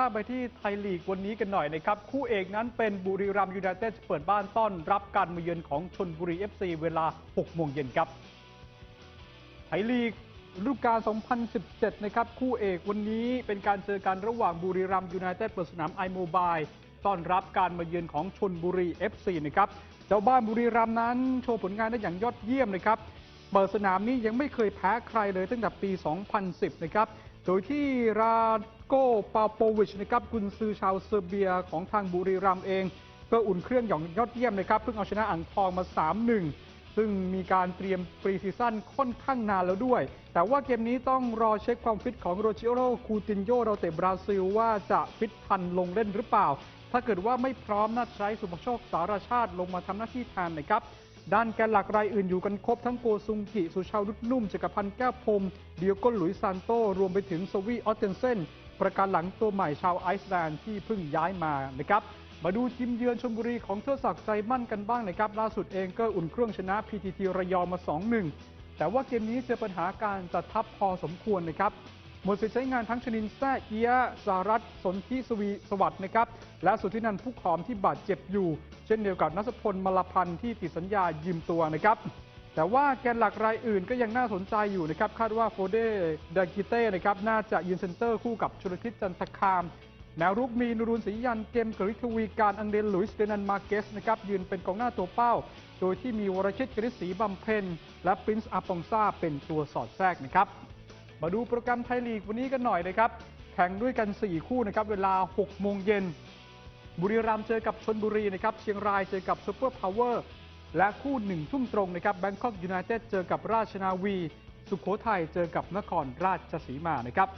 ข้ามไปที่ไทยลีกวันนี้กันหน่อยนะครับ คู่เอกนั้นเป็นบุรีรัมย์ยูไนเต็ดเปิดบ้านต้อนรับการมาเยือนของชนบุรี FC เวลา 6 โมงเย็นครับ ไทยลีกฤดูกาล 2017 นะครับ คู่เอกวันนี้เป็นการเจอกันระหว่างบุรีรัมย์ยูไนเต็ดเปิดสนามไอโมบายต้อนรับการมาเยือนของชนบุรี FC นะครับ เจ้าบ้านบุรีรัมย์นั้นโชว์ผลงานได้อย่างยอดเยี่ยมนะครับ เปิดสนามนี้ยังไม่เคยแพ้ใครเลยตั้งแต่ปี 2010 นะครับ โดยที่ราโกปาโปวิชนะครับกุนซือชาวเซอร์เบียของทางบุรีรัมย์เอง ก็อุ่นเครื่องอย่างยอดเยี่ยมนะครับเพิ่งเอาชนะอ่างทองมา 3-1 ซึ่งมีการเตรียมปรีซีซั่นค่อนข้างนานแล้วด้วย แต่ว่าเกมนี้ต้องรอเช็คความฟิตของโรจิโรคูตินโยเราเตะบราซิลว่าจะฟิตทันลงเล่นหรือเปล่า ถ้าเกิดว่าไม่พร้อมน่าใช้สุภโชคสารชาติลงมาทำหน้าที่แทนนะครับ ด้านแกนหลักรายอื่นอยู่กันครบทั้งโกซุงกิสุชาวดุดนุ่มจักรพันธ์แก้วพรมเดียโก้หลุยซานโต รวมไปถึงสวีออตเทนเซนประการหลังตัวใหม่ชาวไอซ์แลนด์ที่เพิ่งย้ายมานะครับมาดูทีมเยือนชลบุรีของเทอศักดิ์ใจมั่นกันบ้างนะครับล่าสุดเองก็อุ่นเครื่องชนะ PTT ระยองมา 2-1 แต่ว่าเกมนี้เจอปัญหาการจัดทัพพอสมควรนะครับ หมดสิทธิ์ใช้งานทั้งชนินแซ่เอียะสารัตสนธิสวีสวัสด์นะครับ และสุทธินันท์ผู้ขอมที่บาดเจ็บอยู่ เช่นเดียวกับนัสพลมลพันธ์ที่ติดสัญญายืมตัวนะครับ แต่ว่าแกนหลักรายอื่นก็ยังน่าสนใจอยู่นะครับ คาดว่าโฟเดเดกิเต้นะครับน่าจะยืนเซนเตอร์คู่กับชลทิศจันทคาม แนวรุกมีนรุนศรียันเกมกริทวีการอังเดนลุยส์เดนันมาเกสนะครับยืนเป็นกองหน้าตัวเป้า โดยที่มีวรชิตกฤษศรีบำเพ็ญและปรินซ์อาปองซาเป็นตัวสอดแทรกนะครับ มาดูโปรแกรมไทยลีกวันนี้กันหน่อยนะครับ แข่งด้วยกัน 4 คู่นะครับ เวลา 6 โมงเย็น บุรีรัมย์เจอกับชนบุรีนะครับ เชียงรายเจอกับซูเปอร์พาวเวอร์ และคู่หนึ่งทุ่มตรงนะครับแบงคอกยูไนเต็ดเจอกับราชนาวี สุโขทัยเจอกับนครราชสีมานะครับ